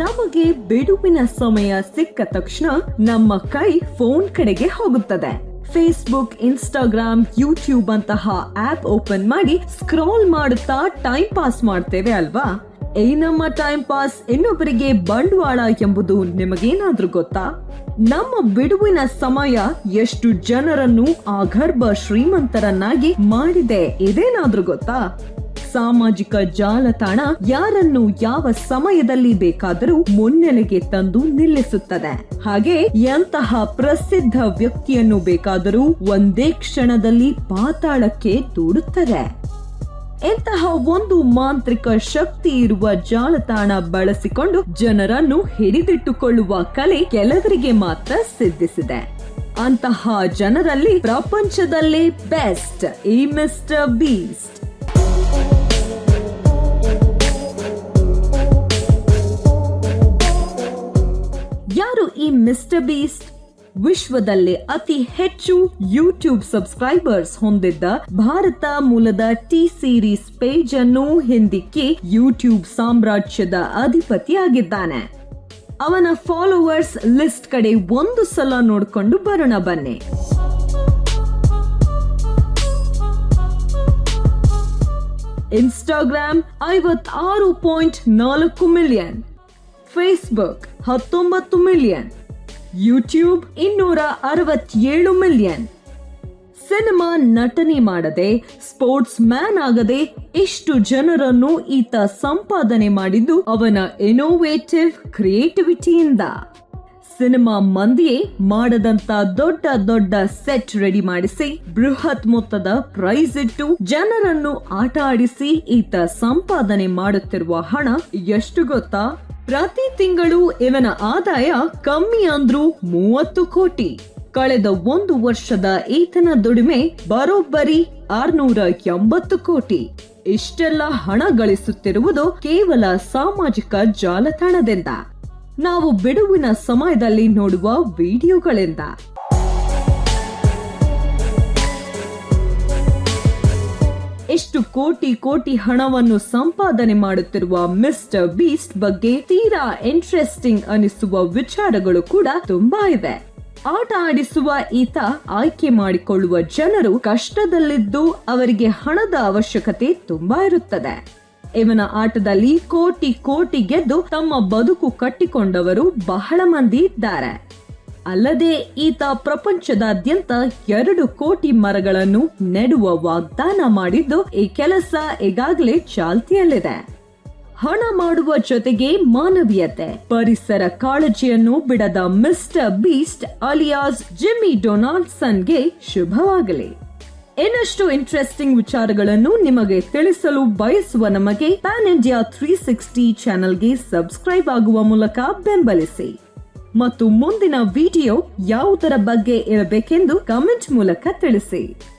ನಮಗೆ ಬಿಡುವಿನ ಸಮಯ ಸಿಕ್ಕ ತಕ್ಷಣ ನಮ್ಮ ಕೈ ಫೋನ್ ಕಡೆಗೆ ಹೋಗುತ್ತದೆ. ಫೇಸ್ಬುಕ್ ಇನ್ಸ್ಟಾಗ್ರಾಮ್ ಯೂಟ್ಯೂಬ್ ಅಂತಹ ಆಪ್ ಓಪನ್ ಮಾಡಿ ಸ್ಕ್ರಾಲ್ ಮಾಡುತ್ತಾ ಟೈಮ್ ಪಾಸ್ ಮಾಡ್ತೇವೆ ಅಲ್ವಾ? ಏ ನಮ್ಮ ಟೈಮ್ ಪಾಸ್ ಇನ್ನೊಬ್ಬರಿಗೆ ಬಂಡವಾಳ ಎಂಬುದು ನಿಮಗೇನಾದ್ರೂ ಗೊತ್ತಾ? ನಮ್ಮ ಬಿಡುವಿನ ಸಮಯ ಎಷ್ಟು ಜನರನ್ನು ಆಗರ್ಭ ಶ್ರೀಮಂತರನ್ನಾಗಿ ಮಾಡಿದೆ ಇದೇನಾದ್ರೂ ಗೊತ್ತಾ? ಸಾಮಾಜಿಕ ಜಾಲತಾಣ ಯಾರನ್ನು ಯಾವ ಸಮಯದಲ್ಲಿ ಬೇಕಾದರೂ ಮುನ್ನೆಲೆಗೆ ತಂದು ನಿಲ್ಲಿಸುತ್ತದೆ. ಹಾಗೆ ಎಂತಹ ಪ್ರಸಿದ್ಧ ವ್ಯಕ್ತಿಯನ್ನು ಬೇಕಾದರೂ ಒಂದೇ ಕ್ಷಣದಲ್ಲಿ ಪಾತಾಳಕ್ಕೆ ದೂಡುತ್ತದೆ. ಇಂತಹ ಒಂದು ಮಾಂತ್ರಿಕ ಶಕ್ತಿ ಇರುವ ಜಾಲತಾಣ ಬಳಸಿಕೊಂಡು ಜನರನ್ನು ಹಿಡಿದಿಟ್ಟುಕೊಳ್ಳುವ ಕಲೆ ಕೆಲವರಿಗೆ ಮಾತ್ರ ಸಿದ್ಧಿಸಿದೆ. ಅಂತಹ ಜನರಲ್ಲಿ ಪ್ರಪಂಚದಲ್ಲೇ ಬೆಸ್ಟ್, ಈ ಮಿಸ್ಟರ್ ಬೀಸ್ಟ್. ಈ ಮಿಸ್ಟರ್ ಬೀಸ್ಟ್ ವಿಶ್ವದಲ್ಲೇ ಅತಿ ಹೆಚ್ಚು ಯೂಟ್ಯೂಬ್ ಸಬ್ಸ್ಕ್ರೈಬರ್ಸ್ ಹೊಂದಿದ್ದ ಭಾರತ ಮೂಲದ ಟಿ ಸೀರೀಸ್ ಪೇಜ್ ಅನ್ನು ಹಿಂದಿಕ್ಕಿ ಯೂಟ್ಯೂಬ್ ಸಾಮ್ರಾಜ್ಯದ ಅಧಿಪತಿಯಾಗಿದ್ದಾನೆ. ಅವನ ಫಾಲೋವರ್ಸ್ ಲಿಸ್ಟ್ ಕಡೆ ಒಂದು ಸಲ ನೋಡ್ಕೊಂಡು ಬರೋಣ ಬನ್ನಿ. ಇನ್ಸ್ಟಾಗ್ರಾಮ್ ಐವತ್ತಾರು ಪಾಯಿಂಟ್ ನಾಲ್ಕು ಮಿಲಿಯನ್ ಫೇಸ್ಬುಕ್ ಹತ್ತೊಂಬತ್ತು ಮಿಲಿಯನ್ ಯೂಟ್ಯೂಬ್ ಇನ್ನೂರ ಅರವತ್ತೇಳು ಮಿಲಿಯನ್ ಸಿನಿಮಾ ನಟನೆ ಮಾಡದೆ ಸ್ಪೋರ್ಟ್ಸ್ ಮ್ಯಾನ್ ಆಗದೆ ಇಷ್ಟು ಜನರನ್ನು ಈತ ಸಂಪಾದನೆ ಮಾಡಿದ್ದು ಅವನ ಇನೋವೇಟಿವ್ ಕ್ರಿಯೇಟಿವಿಟಿಯಿಂದ ಸಿನಿಮಾ ಮಂದಿಯೇ ಮಾಡದಂತ ದೊಡ್ಡ ದೊಡ್ಡ ಸೆಟ್ ರೆಡಿ ಮಾಡಿಸಿ, ಬೃಹತ್ ಮೊತ್ತದ ಪ್ರೈಸ್ ಇಟ್ಟು ಜನರನ್ನು ಆಟ ಆಡಿಸಿ ಈತ ಸಂಪಾದನೆ ಮಾಡುತ್ತಿರುವ ಹಣ ಎಷ್ಟು ಗೊತ್ತಾ? ಪ್ರತಿ ತಿಂಗಳು ಇವನ ಆದಾಯ ಕಮ್ಮಿ ಅಂದ್ರೂ ಮೂವತ್ತು ಕೋಟಿ. ಕಳೆದ ಒಂದು ವರ್ಷದ ಈತನ ದುಡಿಮೆ ಬರೋಬ್ಬರಿ ಆರ್ನೂರ ಎಂಬತ್ತು ಕೋಟಿ. ಇಷ್ಟೆಲ್ಲ ಹಣ ಗಳಿಸುತ್ತಿರುವುದು ಕೇವಲ ಸಾಮಾಜಿಕ ಜಾಲತಾಣದಿಂದ. ನಾವು ಬಿಡುವಿನ ಸಮಯದಲ್ಲಿ ನೋಡುವ ವಿಡಿಯೋಗಳಿಂದ. ಎಷ್ಟು ಕೋಟಿ ಕೋಟಿ ಹಣವನ್ನು ಸಂಪಾದನೆ ಮಾಡುತ್ತಿರುವ ಮಿಸ್ಟರ್ ಬೀಸ್ಟ್ ಬಗ್ಗೆ ತೀರಾ ಇಂಟ್ರೆಸ್ಟಿಂಗ್ ಅನಿಸುವ ವಿಚಾರಗಳು ಕೂಡ ತುಂಬಾ ಇವೆ ಆಟ ಆಡಿಸುವ ಈತ ಆಯ್ಕೆ ಮಾಡಿಕೊಳ್ಳುವ ಜನರು ಕಷ್ಟದಲ್ಲಿದ್ದು ಅವರಿಗೆ ಹಣದ ಅವಶ್ಯಕತೆ ತುಂಬಾ ಇರುತ್ತದೆ. ಇವನ ಆಟದಲ್ಲಿ ಕೋಟಿ ಕೋಟಿ ಗೆದ್ದು ತಮ್ಮ ಬದುಕು ಕಟ್ಟಿಕೊಂಡವರು ಬಹಳ ಮಂದಿ ಇದ್ದಾರೆ. ಅಲ್ಲದೆ ಈತ ಪ್ರಪಂಚದಾದ್ಯಂತ ಎರಡು ಕೋಟಿ ಮರಗಳನ್ನು ನೆಡುವ ವಾಗ್ದಾನ ಮಾಡಿದ್ದು, ಈ ಕೆಲಸ ಈಗಾಗಲೇ ಚಾಲ್ತಿಯಲ್ಲಿದೆ. ಹಣ ಮಾಡುವ ಜೊತೆಗೆ ಮಾನವೀಯತೆ, ಪರಿಸರ ಕಾಳಜಿಯನ್ನು ಬಿಡದ ಮಿಸ್ಟರ್ ಬೀಸ್ಟ್ ಅಲಿಯಾಸ್ ಜಿಮ್ಮಿ ಡೊನಾಲ್ಡ್ಸನ್ಗೆ ಶುಭವಾಗಲಿ. ಇನ್ನಷ್ಟು ಇಂಟ್ರೆಸ್ಟಿಂಗ್ ವಿಚಾರಗಳನ್ನು ನಿಮಗೆ ತಿಳಿಸಲು ಬಯಸುವ ನಮಗೆ ಪ್ಯಾನ್ ಇಂಡಿಯಾ ತ್ರೀ ಸಿಕ್ಸ್ಟಿ ಚಾನೆಲ್ಗೆ ಸಬ್ಸ್ಕ್ರೈಬ್ ಆಗುವ ಮೂಲಕ ಬೆಂಬಲಿಸಿ. ಮತ್ತು ಮುಂದಿನ ವಿಡಿಯೋ ಯಾವುದರ ಬಗ್ಗೆ ಇರಬೇಕೆಂದು ಕಮೆಂಟ್ ಮೂಲಕ ತಿಳಿಸಿ.